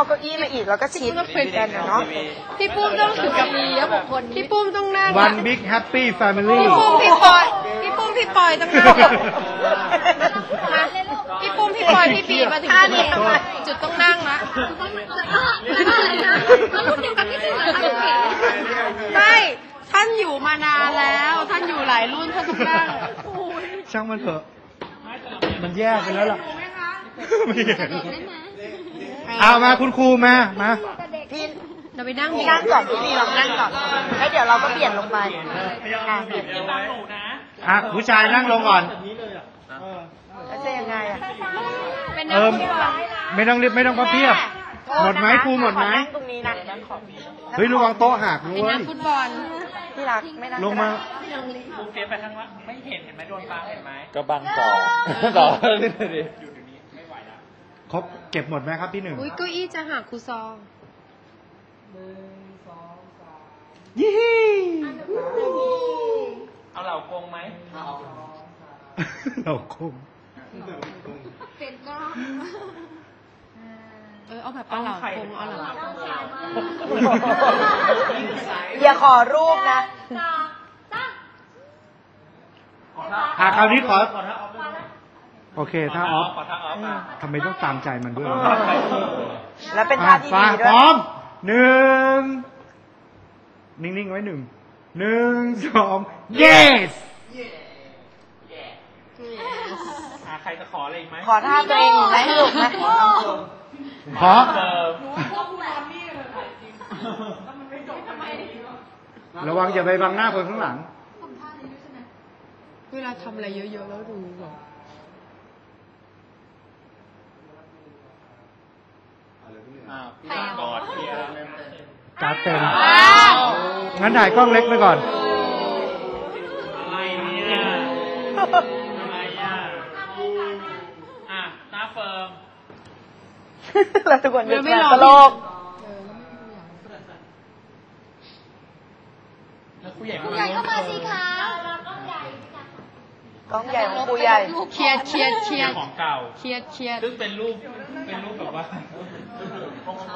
เอาเก้าอี้มาอีกแล้วก็ชิดกันนะเนาะพี่ปุ้มต้องถือกมีแล้วบุคคลพี่ปุ้มต้องนั่ง One big happy family พี่ปุ้มพี่ปอยพี่ปุ้มพี่ปอยต้องนั่งมาพี่ปุ้มพี่ปอยพี่ปีมาถึงจุดนี้จุดต้องนั่งละใช่ท่านอยู่มานานแล้ว ท่านอยู่หลายรุ่นท่านต้องนั่งช่างมันเถอะ มันแยกไปแล้วล่ะไม่เห็น เอามาคุณครูมา มา พี่เราไปนั่งพี่นั่งก่อนพี่ลีลองนั่งก่อนแล้วเดี๋ยวเราก็เปลี่ยนลงไปอะเปลี่ยนอะผู้ชายนั่งลงก่อนแล้วจะยังไงอะเป็นเอนักอฟุตบอลไม่ต้องรีบไม่ต้องพับเพียบ หมดไหมครูหมดไหมนั่งตรงนี้นะเฮ้ยระวังโต๊ะหักด้เป็นวนัยกฟุตบอลที่รักไม่นั่งลงมาครูเฟียสไปข้างล่างไม่เห็นเห็นไหมโดนฟ้าเห็นไหมก็บังต่อต่อนิดหน่อยดิอยู่ ครบเก็บหมดไหมครับพี่หนึ่งอุ้ยเก้าอี้จะหักครูซองยี่ฮีเอาเหล่ากงไหมเราคงเออเอาแบบปลาเหลาคงเอาเหรออย่าขอรูปนะอะคราวนี้ขอ โอเค ถ้าออฟขอท่าออฟอะทำไมต้องตามใจมันด้วยวะแล้วเป็นท่าที่อะดีไปด้พร้วอยมหนึ่งนิ่งๆไว้หนึ่งหนึ่งสอง yes อะใครจะขออะไรอีกไหมขอท่าตัวเองไหมลูกไหมขอเติมระวังอย่าไปบังหน้าคนข้างหลัง เวลาทำอะไรเยอะๆแล้วดูแบบ อะพี่ลา กอดเฟียสการ์ดเต็มงั้นถ่ายกล้องเล็กไปก่อน อะไรเนี่ยอะไรอะอะหน้าเฟิร์มแล้วทุกคนนึกไม่ว่าร้องตลกแล้วผู้ใหญ่ผู้ใหญ่ก็มาสิคะกล้องใหญ่ของครูใหญ่ เครียดเครียดเครียดของเก่า เครียดเครียดซึ่งเป็นรูป เป็นรูปแบบว่า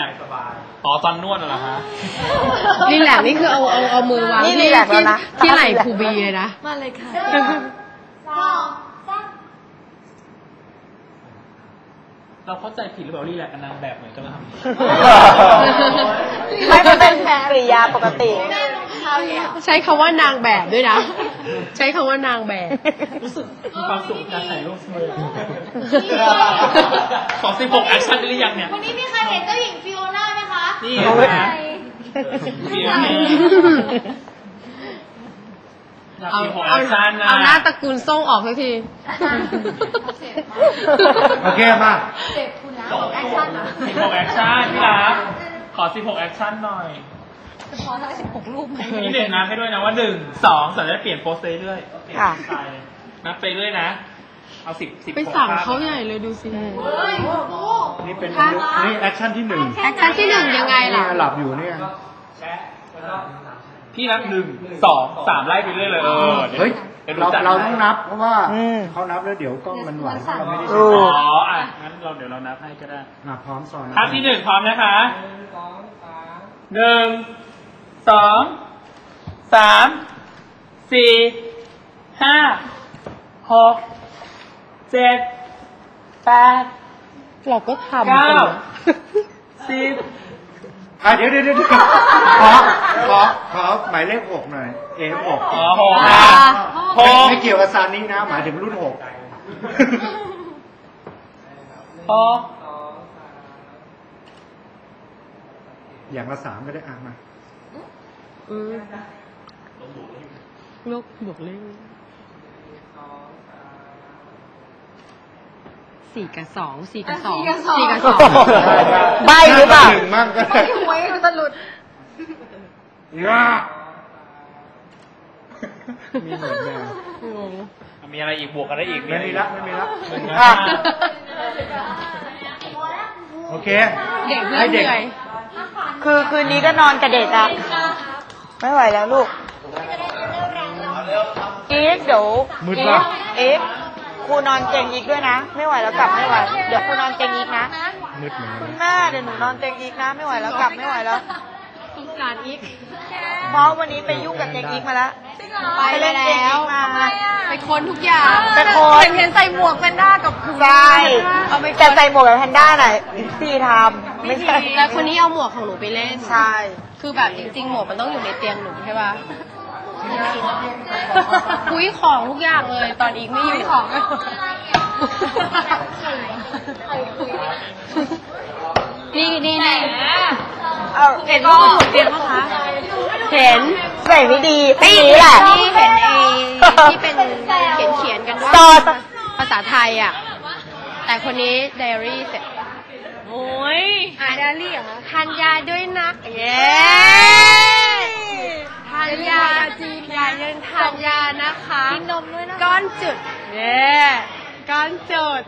ะอ๋อตอนนวดน่ะเหรอฮะ นี่แหละนี่คือเอาเอาเอามือวางนี่ที่รีแลกซ์แล้วที่นะที่ไหล่ครูบีเลยนะ มาเลยค่ะ เราเข้าใจผิดหรือเปล่ารีแลกซ์กับนางแบบเหมือนกันนะครับไม่มันเป็นกริยาปกติ ใช้คำว่านางแบบด้วยนะ ใช้คำว่านางแบบ รู้สึกมีความสุขกับการถ่ายรูปเลยขอ16แอคชั่นได้หรือยังเนี่ย วันนี้มีใครเห็นเจ้าหญิงฟิโอน่าไหมคะนี่เอาไว้ นะเฟียร์เนี่ยอยากเอามีหกแอเอาคชั่นนะเอาหน้าตระกูลส่งออกสักทีโอเคมาเจ็บคุณนะแอคชั่นนะ 16แอคชั่นพี่รักขอ 16แอคชั่นหน่อย จะพอทั้งสิบหกรูปไหมนี่หนึ่งนับให้ด้วยนะว่าหนึ่งสองสามจะเปลี่ยนโพสเเรื่อยค่ะนับไปเรื่อยนะ เอาสิบสิบไปสั่งเขาใหญ่เลยดูสินี่เป็นนี่แอคชั่นที่หนึ่งแอคชั่นที่หนึ่งยังไงล่ะเนี่ยหลับอยู่เนี่ยพี่นับหนึ่งสองสามไล่ไปเรื่อยเลยเออดี๋วเฮ้ยดี๋ยวเราจัดเราต้องนับเพราะว่าอืมเขานับแล้วเดี๋ยวกล้องมันไหวถ้าเราไม่ได้ถูใช้กอ๋ออะงั้นเราเดี๋ยวเรานับให้ก็ได้อะพร้อมสอนภาพที่หนึ่งพร้อมนะคะหนึ่ง สองสามสี่ห้าหกเจ็ดแปด เราก็ทำเก้า กันนะ สิบอะเดี๋ยวเดี๋ยวเดี๋ยวขอขอขอหมายเลขหกหน่อย เอฟหกอ๋อหกค่ะหไม่กไม่เกี่ยวกับซานี้นะ หมายถึงรุ่นหกหก อย่างละสามก็ได้อะมา อืมลบบวกเลขสี่กับสองสี่กับสองสี่กับสองสี่กับสอง ใบหรือเปล่าหนึ่งมั่งก็ได้หวยมันจะหลุดมีเหมือนแมวมีอะไรอีกบวกกันได้อีกไม่มีละไม่มีละอะโอเค เด็กเพื่อให้นเด็ก เหนื่อย คือคืนนี้ก็นอนกับเด็กอะ ไม่ไหวแล้วลูก อีกเดี๋ยวมืดอีป่ะกอีกครูนอนเตียงอีกด้วยนะ ไม่ไหวแล้วกลับไม่ไหว เดี๋ยวครูนอนเตียงอีกนะ มืดเหมือนกันคุณแม่เดี๋ยวหนูนอนเตียงอีกนะ ไม่ไหวแล้วกลับไม่ไหวแล้ว สงสารอีกเพราะวันนี้ไปยุ่งกับเตียงอีกมาแล้ว ไปเล่นเตียงแล้อีวกมา ไปค้นทุกอย่างไปค้น เห็นเห็นใส่หมวกแพนด้ากับหูใช่เอาไปแต่ใส่หมวกแบบแพนด้าหน่อยพี่ทำไม่ใช่แล้วคนนี้เอาหมวกของหนูไปเล่น ใช่ คือแบบจริงๆ หมวกมันต้องอยู่ในเตียงหนูใช่ป่ะคุยของทุกอย่างเลย ตอนอีกไม่อยู่ของนี่นี่นี่ เอาเห็นว่าหนูเตียงปะคะเห็นใส่ไม่ดีปีนี้แหละ ที่เห็นเอที่เป็นเขียนเขียนๆกันว่าต่อ ภาษาไทยอะ แต่คนนี้ไดอารี่เสร็จโอ้ยอ่านไดอารี่เหรอทานยาด้วยนะเย้ทานยาจีนยาเดินทานยานะคะกินนมด้วยนะก้อนจุดเย้ก้อนจุด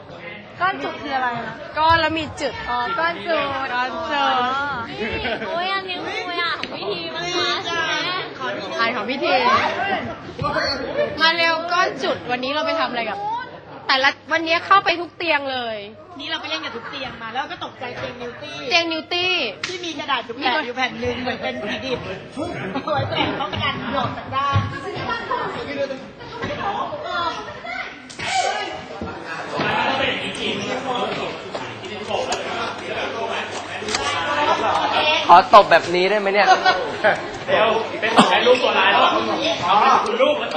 ก้อนจุกคืออะไรนะก้อนแล้วมีจุดอ๋อก้อนจุดก้อนจุดโอ้ยอันนี้คุยอะของพี่ทีมั้งคะใช่ไหมอ่านของพี่ทีมาเร็วก้อนจุดวันนี้เราไปทำอะไรกับ แต่ละวันนี้เข้าไปทุกเตียงเลย นี่เราไปเล่นกับทุกเตียงมา แล้วก็ตกใจเตียงนิวตี้เตียงนิวตี้ที่มีกระดาษจุกแปะอยู่แผ่นหนึ่งเหมือนเป็นสีดิบเอาไว้แปะเขากระดาษโดดจากด้าน ขอตบแบบนี้ได้ไหมเนี่ย เดี๋ยวเป็นของใช้ลูกตัวร้ายแล้วเอาเป็นคุณลูกแล้ว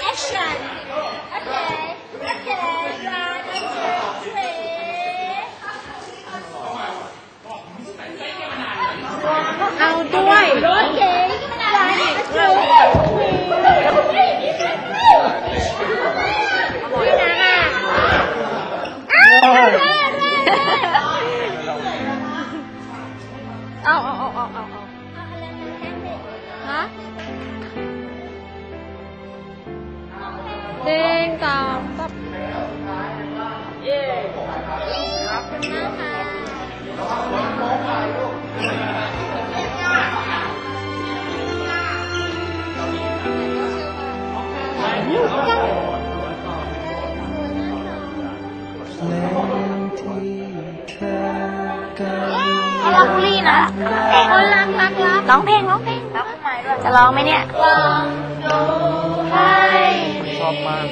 เอคชั่นโอเคโอเคมาโอเคเอาด้วย โอเคได้ไม่นะเรักบุรีนะแต่เขรักรักรักร้องเพลงร้องเพลงร้องไม่ด้วยจะร้องไหมเนี่ย ชอบมาก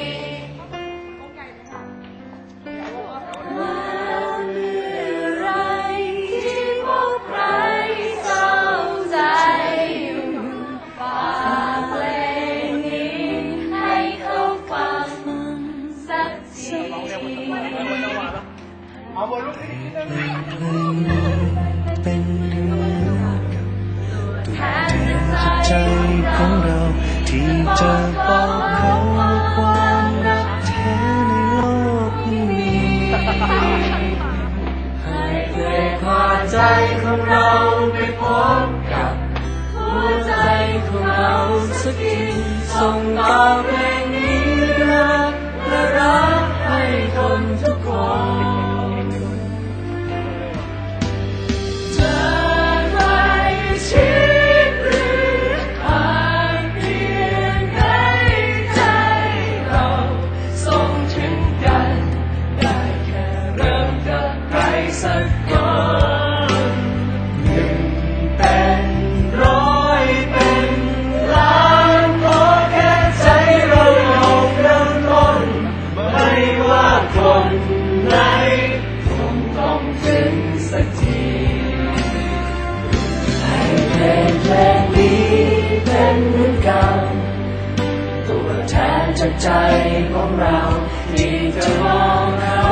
ใจของเราที่จะมองเขา